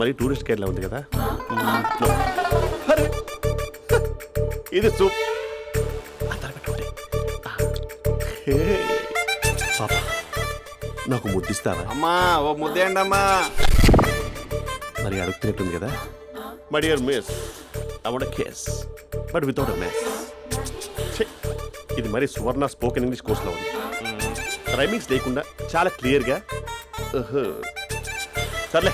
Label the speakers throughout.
Speaker 1: మరి టూరిస్ట్ గైడ్లా ఉంది కదా! ఇది సూప్! పాప. నాకు ముద్దిస్తావా?
Speaker 2: అమ్మా ఓ ముద్దేయండి అమ్మా
Speaker 1: మరి అడుగుతున్నట్టుంది కదా? My dear miss want case but without a mess ఇది మరి సువర్ణ స్పోకెన్ ఇంగ్లీష్ కోర్సులో ఉంది. రైమింగ్స్ లేకుండా చాలా క్లియర్గా సర్లే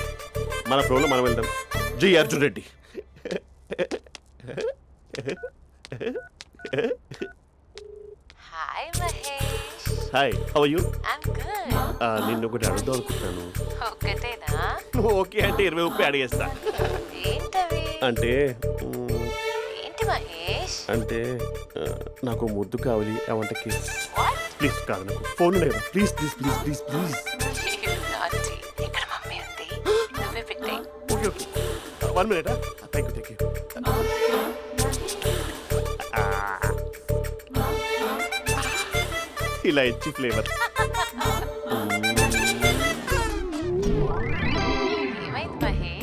Speaker 1: మన ఫ్లోలో మనం వెళ్దాం. G Arjun Reddy.
Speaker 3: Hi Mahesh
Speaker 1: hi how you
Speaker 3: I'm good
Speaker 1: నిన్ను ఒకటి అడుగుదాం అనుకుంటున్నాను.
Speaker 3: ఒక్కటేనా?
Speaker 1: నువ్వు ఓకే అంటే ఇరవై ముప్పై అడిగేస్తా.
Speaker 3: ఏంటవి?
Speaker 1: అంటే
Speaker 3: ఏంటి మహేష్?
Speaker 1: అంటే ఆ, నాకు ముద్దు కావాలి అవంటే కేస్
Speaker 3: వాట్
Speaker 1: ప్లీజ్ కాదు నాకు ఫోన్ లేదు. Please please please please please
Speaker 3: naughty ఇక్కడ మమ్మీ ఉంది. నువ్వే పెట్టాయి
Speaker 1: okay okay one minute thank you thank you ఇలా ఇచ్చి ఫ్లేవర్
Speaker 3: ఏమైంది మహేష్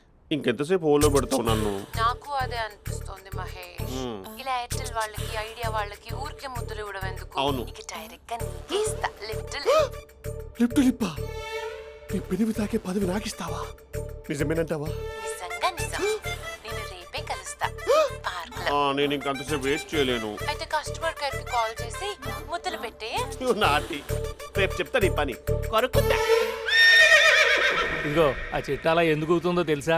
Speaker 1: ఇంకెంతసేపు హోల్లో పెడతావు నన్ను?
Speaker 3: నాకు అదే అనిపిస్తుంది మహేష్. ఇలా ఎయిర్టెల్ వాళ్ళకి ఐడియా వాళ్ళకి ఊరికే ముద్దులు ఇవ్వడం ఎందుకు?
Speaker 1: అవును.
Speaker 3: ఇక డైరెక్ట్గా నీకే ఇస్తా లిఫ్ట్
Speaker 1: లిప్టు లిప్పా. నీ పెనివి తాకే పదవి నాకిస్తావా? నిజమేనంటావా?
Speaker 3: నిజంగా నిజం. నేను రేపే కలుస్తా. పార్క్లో
Speaker 1: ఆ, నేను ఇంకంతసేపు వెయిట్ చేయలేను.
Speaker 3: అయితే కస్టమర్ కేర్కి కాల్ చేసి ముద్దులు పెట్టే.
Speaker 1: నాటి. రేపు చెప్తా నీ పని. కొరుకుందా
Speaker 4: ఇదిగో ఆ చెట్టు అలా ఎందుకు అవుతుందో తెలుసా?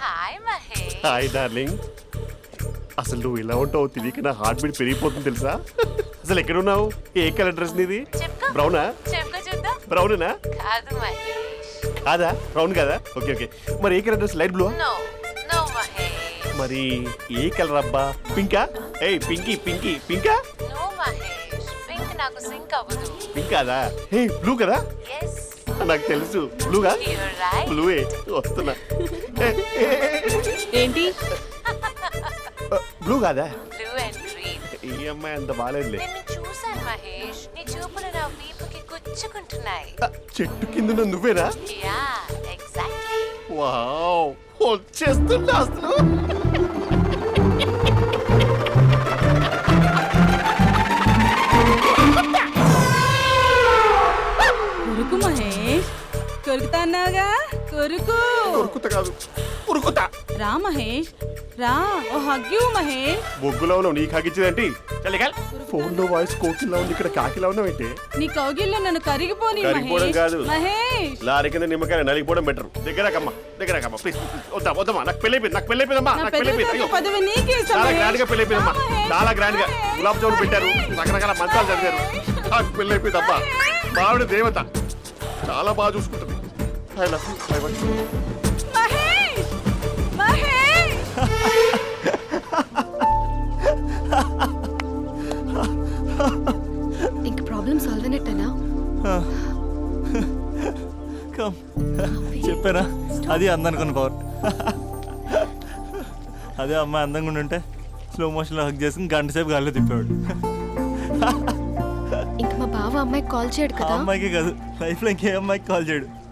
Speaker 3: Hi Mahesh.
Speaker 1: Hi darling. అసలు నువ్వు ఇలా ఉంటావు తెలియక నా హార్ట్ బీట్ పెరిగిపోతుంది తెలుసా? అసలు ఎక్కడున్నావు? ఏ కలర్ డ్రెస్ నీది? బ్రౌనా
Speaker 3: చెప్పుకో చూద్దాం.
Speaker 1: బ్రౌనేనా
Speaker 3: కాదు మహేష్.
Speaker 1: కాదా? బ్రౌన్ కదా? ఓకే ఓకే మరి ఏ colour dress light blue
Speaker 3: no no Mahesh.
Speaker 1: మరి ఏ కలర్ అబ్బా? పింకా ఏయ్ పింకీ పింకీ పింకా
Speaker 3: నో మహేష్. పింక్ నాకు సింక్ అవ్వదు.
Speaker 1: పింక్ కాదా? ఏ బ్లూ కదా?
Speaker 3: ఎస్
Speaker 1: నాకు తెలుసు. బ్లూగా బ్లూవే వస్తున్నా.
Speaker 5: ఏంటి?
Speaker 1: బ్లూ కాదా?
Speaker 3: బ్లూ అండ్ గ్రీన్
Speaker 1: ఈ అమ్మాయి అంత బాగాలేదులే
Speaker 3: నిన్ను చూశాను మహేష్. నీ చూపులు నా వీపుకి గుచ్చుకుంటున్నాయి.
Speaker 1: ఆ, చెట్టు కింద నువ్వేనా?
Speaker 3: యా ఎగ్జాక్ట్లీ
Speaker 1: వావ్ అసలు.
Speaker 6: కొరుకు.
Speaker 1: ఉరుకుత కాదు. ఉరుకుతా
Speaker 6: రా మహేష్ రా. ఓ హగ్గు మహేష్.
Speaker 1: బొగ్గులో ఉన్నావు నీకు హగిచ్చిందేంటి ఫోన్లో వాయిస్ కోకిలా ఉంది ఇక్కడ కాకిలా ఉన్నావు ఏంటి?
Speaker 6: నీ కౌగిల్లో నన్ను కరిగిపోని
Speaker 1: కరిగిపోవడం
Speaker 6: మహేష్.
Speaker 1: కాదు.
Speaker 6: మహేష్.
Speaker 1: లారీ కింద నిమ్మకాయ నలిగిపోవడం బెటర్ దగ్గరకమ్మా దగ్గరకమ్మా ప్లీజ్ వద్దా వద్దమ్మా. నాకు పెళ్ళి అయిపోయింది నాకు పెళ్ళి అయిపోయిందమ్మా.
Speaker 6: నా
Speaker 1: నాకు పెళ్ళి
Speaker 6: పెద్ద
Speaker 1: అయిపోయింది. అయ్యో.
Speaker 6: పదవి నీకే ఇస్తా,
Speaker 1: చాలా. గ్రాండ్గా అయిపోయిందమ్మా. చాలా గ్రాండ్గా. గులాబ్ జామున్ పెట్టారు. రకరకాల మంచాలు చదివారు. నాకు పెళ్ళి అయిపోయిందమ్మా. మావిడ దేవత. చాలా బాగా చూసుకుంటుంది. You I want
Speaker 6: Mahesh! Mahesh
Speaker 7: ఇంక ప్రాబ్లం సాల్వ్ అయినట్టేనా?
Speaker 8: కమ్ చెప్పానా? అది అందనుకున్న పవర్ అదే అమ్మాయి అందంగా ఉండుంటే స్లో మోషన్లో హక్ చేసుకుని గంట సేపు గాల్లో తిప్పేవాడు.
Speaker 7: ఇంక మా బావ అమ్మాయికి కాల్ చేయడు కదా?
Speaker 8: అమ్మాయికి కాదు లైఫ్లో ఇంకే అమ్మాయికి కాల్ చేయడు.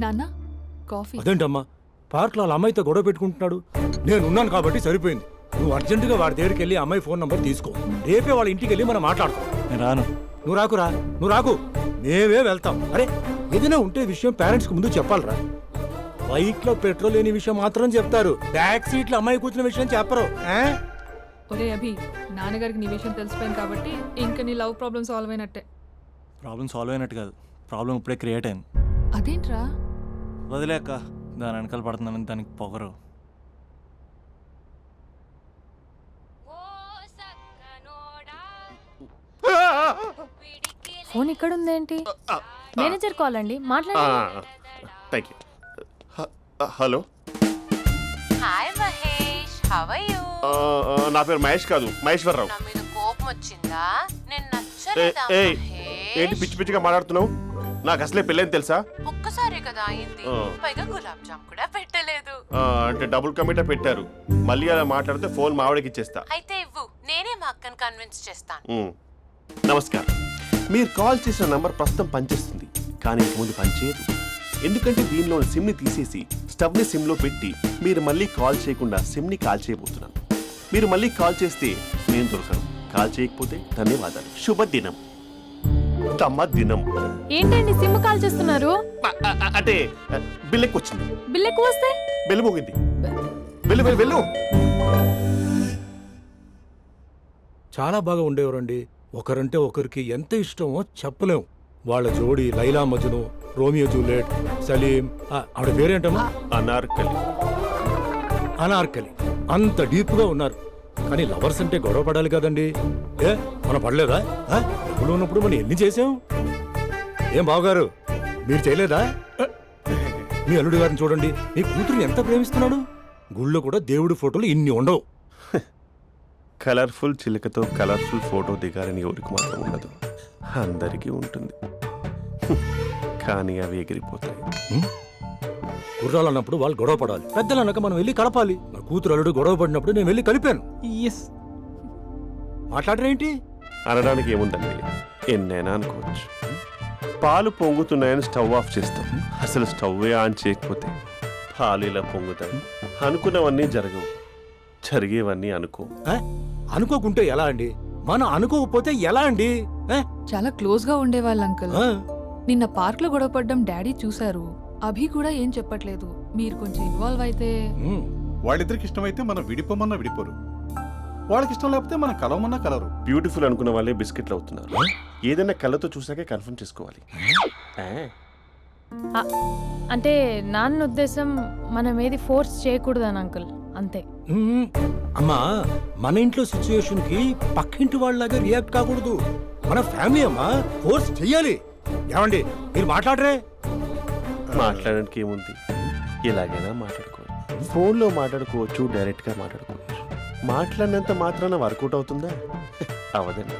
Speaker 5: నాన్న కాఫీ.
Speaker 2: అదేంటమ్మా? పార్క్లో వాళ్ళ అమ్మాయితో గొడవ పెట్టుకుంటున్నాడు. నేను ఉన్నాను కాబట్టి సరిపోయింది. నువ్వు అర్జెంటుగా వాడి దగ్గరికి వెళ్ళి అమ్మాయి ఫోన్ నంబర్ తీసుకో. రేపే వాళ్ళ ఇంటికి వెళ్ళి మనం మాట్లాడుకో
Speaker 8: నేను రాను.
Speaker 2: నువ్వు రాకురా నువ్వు రాకు. మేమే వెళ్తాం. అరే ఏదైనా ఉంటే విషయం పేరెంట్స్కి ముందు చెప్పాలరా. బైక్లో పెట్రోల్ లేని విషయం మాత్రం చెప్తారు. బ్యాక్ సీట్లో అమ్మాయి కూర్చున్న విషయం చెప్పరు. ఆ?
Speaker 9: ఒరే అభి నాన్నగారికి నీ విషయం తెలిసిపోయింది కాబట్టి ఇంకా నీ లవ్ ప్రాబ్లమ్ సాల్వ్ అయినట్టే.
Speaker 8: ప్రాబ్లం సాల్వ్ అయినట్టు కాదు. ప్రాబ్లం ఇప్పుడే క్రియేట్ అయింది.
Speaker 9: అదేంట్రా?
Speaker 8: వదిలేక దాని వెనకాల పడుతున్నానని దానికి పొగరు.
Speaker 10: ఫోన్ ఇక్కడ ఉందేంటి మేనేజర్ కాల్ అండి మాట్లాడండి
Speaker 1: thank you hello?
Speaker 3: Hi Mahesh. How you
Speaker 1: నా పేరు మహేష్ కాదు మహేశ్వరరావు.
Speaker 3: నా మీద కోపం వచ్చిందా? నేను
Speaker 1: ఏ-
Speaker 3: నచ్చలేదా
Speaker 1: ఏంటి
Speaker 3: మహేష్?
Speaker 1: పిచ్చి పిచ్చిగా మాట్లాడుతున్నావు? నాకు అసలే పెళ్ళని తెలుసా?
Speaker 3: ఒక్కసారి కదా అయింది
Speaker 1: ఆ.
Speaker 3: పైగా గులాబ్ జామ్ కూడా పెట్టలేదు.
Speaker 1: ఆ, అంటే డబుల్ కమిటా పెట్టారు. మళ్ళీ అలా మాట్లాడితే ఫోన్ మావిడకి ఇచ్చేస్తా.
Speaker 3: అయితే ఇవ్వు. నేనే మా అక్కని కన్విన్స్ చేస్తాను.
Speaker 1: ఉమ్. నమస్కారం. మీరు కాల్ చేసిన నంబర్ ప్రస్తుతం పనిచేస్తుంది. కానీ ఇంక ముందు పనిచేయదు. ఎందుకంటే దీనిలో సిమ్ని తీసేసి స్టవ్ని సిమ్లో పెట్టి మీరు మళ్ళీ కాల్ చేయకుండా సిమ్ని కాల్ చేయబోతున్నాను. మీరు మళ్ళీ కాల్ చేస్తే నేను దొరకను. కాల్ చేయకపోతే ధన్యవాదాలు. శుభదినం. తమ దినం.
Speaker 10: ఏంటండి సిమ్ కాల్ చేస్తున్నారు?
Speaker 1: అంటే వచ్చింది.
Speaker 10: వస్తే?
Speaker 1: బెల్లు మోగింది. వెళ్ళు వెళ్ళు వెళ్ళు.
Speaker 2: చాలా బాగా ఉండేవారండి. ఒకరంటే ఒకరికి ఎంత ఇష్టమో చెప్పలేం. వాళ్ళ జోడి లైలా మజ్ను రోమియో జూలియట్ సలీం ఆవిడ పేరేంటమ్మా?
Speaker 1: అనార్కలి.
Speaker 2: అనార్కలి. అంత డీప్గా ఉన్నారు. కానీ లవర్స్ అంటే గొడవ పడాలి కదండి. ఏ మనం పడలేదా? డబ్బులు ఉన్నప్పుడు మనం ఎన్ని చేసాం ఏం బావగారు మీరు చేయలేదా? మీ అల్లుడి గారిని చూడండి మీ కూతురుని ఎంత ప్రేమిస్తున్నాడు? గుళ్ళో కూడా దేవుడి ఫోటోలు ఇన్ని ఉండవు.
Speaker 1: కలర్ఫుల్ చిలుకతో కలర్ఫుల్ ఫోటో దిగాలని ఎవరికి మాత్రం ఉండదు. అందరికీ ఉంటుంది. కానీ అవి ఎగిరిపోతాయి.
Speaker 2: గుర్రాలు అన్నప్పుడు వాళ్ళు గొడవ పడాలి. పెద్దలు అన్నాక మనం వెళ్ళి కలపాలి. నా కూతురు అల్లుడు గొడవ పడినప్పుడు నేను వెళ్ళి కలిపాను. మాట్లాడరేంటి?
Speaker 1: అనడానికి ఏముందండి? ఎన్నైనా అనుకోవచ్చు. పాలు పొంగుతున్నాయని స్టవ్ ఆఫ్ చేస్తాం. అసలు స్టవ్ ఆన్ చేయకపోతే పాలు ఇలా పొంగుతాయి. అనుకున్నవన్నీ జరగవు. జరిగేవన్నీ అనుకో?
Speaker 2: అనుకోకుంటే ఎలా అండి? మనం అనుకోకపోతే ఎలా అండి?
Speaker 9: చాలా క్లోజ్గా ఉండేవాళ్ళు అంకుల్.
Speaker 2: ఆ?
Speaker 9: నిన్న పార్క్లో గొడవపడ్డం డాడీ చూశారు. అభి కూడా ఏం చెప్పట్లేదు. మీరు కొంచెం ఇన్వాల్వ్ అయితే
Speaker 2: ఉమ్.
Speaker 11: వాళ్ళిద్దరికి ఇష్టమైతే మనం విడిపోమన్నా విడిపోరు. వాళ్ళకి ఇష్టం లేకపోతే మనం కలవమన్నా కలరు
Speaker 1: బ్యూటిఫుల్ అనుకున్న వాళ్ళే బిస్కెట్లు అవుతున్నారు. ఏదైనా కళ్ళతో చూసాకే కన్ఫర్మ్ చేసుకోవాలి. ఆ,
Speaker 10: అంటే నాన్న ఉద్దేశం మనం ఏది ఫోర్స్ చేయకూడదని అంకుల్. అంతే.
Speaker 2: అమ్మా మన ఇంట్లో సిచ్యుయేషన్కి పక్కింటి వాళ్ళలాగా రియాక్ట్ కాకూడదు. మన ఫ్యామిలీ అమ్మా ఫోర్స్ చెయ్యాలి. ఏమండి మీరు మాట్లాడరే?
Speaker 1: మాట్లాడడానికి ఏముంది? ఎలాగైనా మాట్లాడుకోవచ్చు ఫోన్లో మాట్లాడుకోవచ్చు డైరెక్ట్గా మాట్లాడుకోవచ్చు. మాట్లాడినంత మాత్రాన వర్కౌట్ అవుతుందా? అవదండి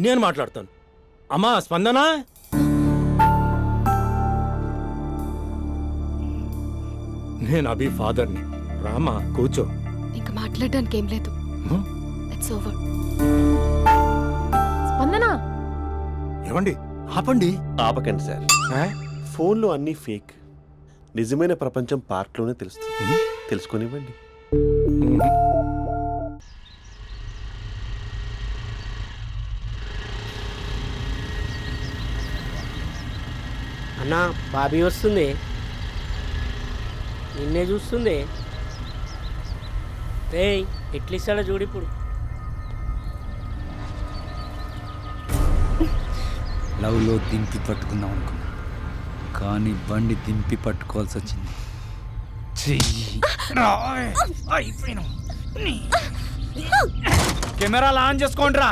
Speaker 2: నేను మాట్లాడతాను. అమ్మా స్పందన? నేను అభి ఫాదర్ని. రామా కూర్చో.
Speaker 7: ఇంకా మాట్లాడడానికి ఏం లేదు? ఇట్స్ ఓవర్
Speaker 10: స్పందన?
Speaker 2: ఏమండి? ఆపండి.
Speaker 1: ఆపకండి సార్. ఫోన్లో అన్నీ ఫేక్. నిజమైన ప్రపంచం పార్ట్లోనే తెలుస్తుంది. తెలుసుకొనివ్వండి.
Speaker 12: అన్న బాబీ వస్తుంది. నిన్నే చూస్తుంది. రేయ్ ఎట్లిస్తాడో చూడు ఇప్పుడు.
Speaker 13: లవ్లో దింపి పట్టుకుందాం అనుకున్నా. కానీ బండి దింపి పట్టుకోవాల్సి వచ్చింది. కెమెరాలు ఆన్ చేసుకోండి రా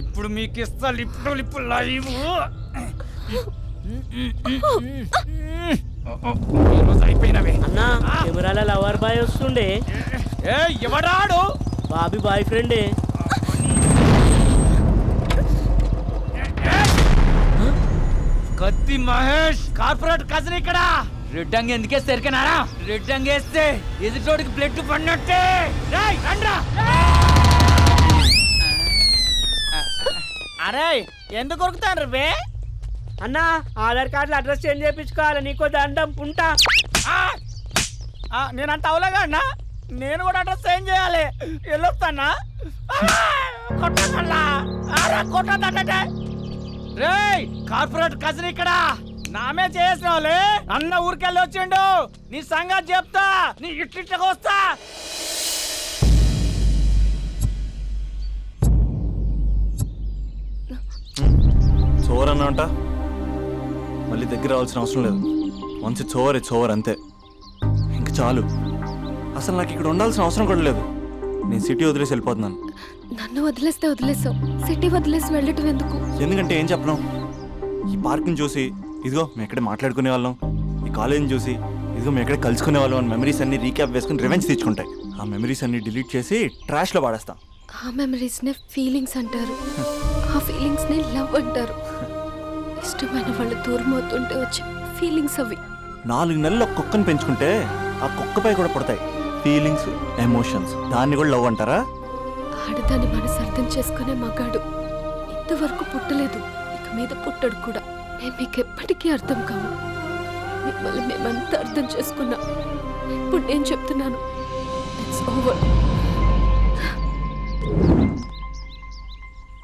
Speaker 13: ఇప్పుడు మీకు ఇస్తా లిప్పు లిప్పు లైవ్. అయిపోయినవే.
Speaker 12: అన్న కెమెరాల లవర్ బాయ్ వస్తుండే.
Speaker 13: ఏ ఎవడాడు?
Speaker 12: బాబీ బాయ్ ఫ్రెండే.
Speaker 13: కత్తి మహేష్. కార్పొరేట్ కజన్ ఇక్కడ. రెడ్ అంగి ఎందుకేస్తే ఎరికనారా రెడ్ అంగి వేస్తే ఎదుటోడికి బ్లడ్ పడినట్టే. రేయ్, రండ్రా.
Speaker 12: అరే ఎందుకు కొరుకుతాను రే అన్న ఆధార్ కార్డులో అడ్రస్ చేంజ్ చేయించుకోవాలి నీకో దండం ఉంటా.
Speaker 13: నేనంత అవలేగా అన్నా? నేను కూడా అడ్రస్ చేంజ్ చేయాలి. వెళ్ళొస్తానా? కొట్టదల్లా కొట్టదంటే రేయ్ కార్పొరేట్ కజిన్ ఇక్కడ? నామే చేసిన వాళ్ళే అన్న ఊరికెళ్ళి వచ్చిండు. నీ సంగతి చెప్తా. నీ ఇట్లిట్లకి వస్తా.
Speaker 8: చోర్ మళ్ళీ దగ్గర రావాల్సిన అవసరం లేదు. మంచి చోర్ అంతే. ఇంక చాలు. అసలు నాకు ఇక్కడ ఉండాల్సిన అవసరం కూడా లేదు. నేను సిటీ వదిలేసి వెళ్ళిపోతున్నాను.
Speaker 7: నన్ను వదిలేస్తే వదిలేసావు. సిటీ వదిలేసి వెళ్ళటం ఎందుకు?
Speaker 8: ఎందుకంటే ఏం చెప్పను? ఈ పార్క్ని చూసి ఇదిగో మేము ఎక్కడే మాట్లాడుకునే వాళ్ళం. ఈ కాలేజీని చూసి ఇదిగో మేము ఎక్కడే కలుసుకునే వాళ్ళం అని మెమరీస్ అన్ని రీక్యాప్ వేసుకుని రివెంజ్ తెచ్చుకుంటాయి ఆ మెమరీస్ అన్ని డిలీట్ చేసి ట్రాష్లో పాడేస్తాం.
Speaker 7: ఆ మెమరీస్ నే ఫీలింగ్స్ అంటారు. ఆ ఫీలింగ్స్ నే లవ్ అంటారు. ఇష్టమైన వాళ్ళు దూరం అవుతుంటే వచ్చే ఫీలింగ్స్ అవి.
Speaker 8: నాలుగు నెలలు ఒక కుక్కను పెంచుకుంటే ఆ కుక్కపై కూడా పుడతాయి. ఫీలింగ్స్ ఎమోషన్స్ దాన్ని కూడా లవ్ అంటారా?
Speaker 7: ఆడదాని మనసు అర్థం చేసుకునే మగాడు ఇంతవరకు పుట్టలేదు. ఇక మీద పుట్టడు కూడా. మేము మీకు ఎప్పటికీ అర్థం కాము మిమ్మల్ని మేమంతా అర్థం చేసుకున్నాం. ఇప్పుడు నేను చెప్తున్నాను. It's over